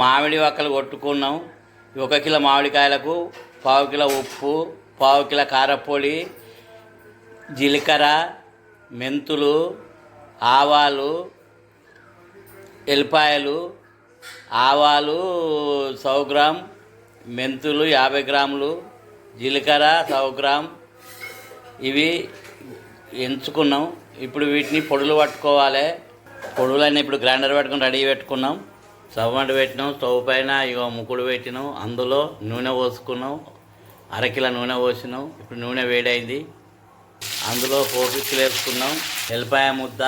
మామిడి ఒక్కలు కొట్టుకున్నాం. ఒక కిలో మామిడికాయలకు పావు కిలో ఉప్పు పావు కిలో కారపొడి జీలకర్ర మెంతులు ఆవాలు ఎల్లిపాయలు ఆవాలు సౌ గ్రామ్ మెంతులు యాభై గ్రాములు జీలకర్ర సౌ గ్రామ్ ఇవి ఎంచుకున్నాం. ఇప్పుడు వీటిని పొడులు పట్టుకోవాలి. పొడులన్నీ ఇప్పుడు గ్రైండర్ పెట్టుకుని రెడీ పెట్టుకున్నాం. స్టవ్ అంట పెట్టినాం స్టవ్ పైన ఇగో ముక్కుడు పెట్టినాం అందులో నూనె పోసుకున్నాం అరకిల నూనె పోసినాం ఇప్పుడు నూనె వేడైంది. అందులో పోపిక్కులు వేసుకున్నాం ఎల్లిపాయ ముద్ద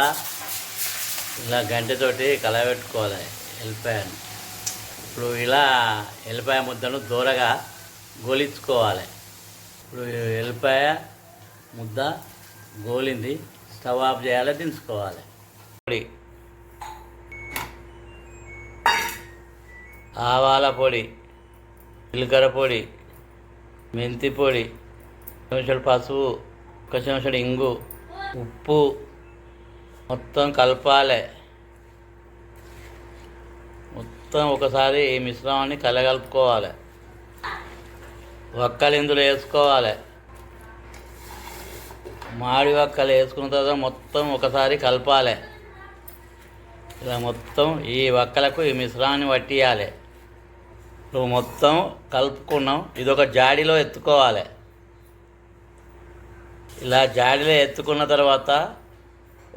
ఇలా గంటెతోటి కలబెట్టుకోవాలి ఎల్లిపాయను. ఇప్పుడు ఇలా ఎల్లిపాయ ముద్దను దూరగా గోలించుకోవాలి. ఇప్పుడు ఎల్లిపాయ ముద్ద గోలింది స్టవ్ ఆఫ్ చేయాలి దించుకోవాలి. ఆవాల పొడి జీలకర్ర పొడి మెంతి పొడి చెంచాడు పసుపు ఒక చెంచాడు ఇంగు ఉప్పు మొత్తం కలపాలి. మొత్తం ఒకసారి ఈ మిశ్రమాన్ని కలగలుపుకోవాలి. వక్కలు ఇందులో వేసుకోవాలి. మాడి వక్కలు వేసుకున్న తర్వాత మొత్తం ఒకసారి కలపాలి. ఇలా మొత్తం ఈ వక్కలకు ఈ మిశ్రమాన్ని పట్టియాలి ఇప్పుడు మొత్తం కలుపుకున్నాం ఇది ఒక జాడీలో ఎత్తుకోవాలి. ఇలా జాడీలో ఎత్తుకున్న తర్వాత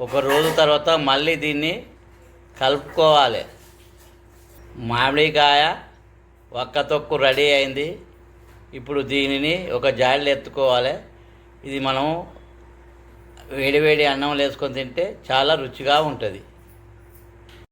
ఒక రోజు తర్వాత మళ్ళీ దీన్ని కలుపుకోవాలి. మామిడికాయ వక్క తొక్కు రెడీ అయింది. ఇప్పుడు దీనిని ఒక జాడీలో ఎత్తుకోవాలి. ఇది మనం వేడివేడి అన్నం వేసుకొని తింటే చాలా రుచిగా ఉంటుంది.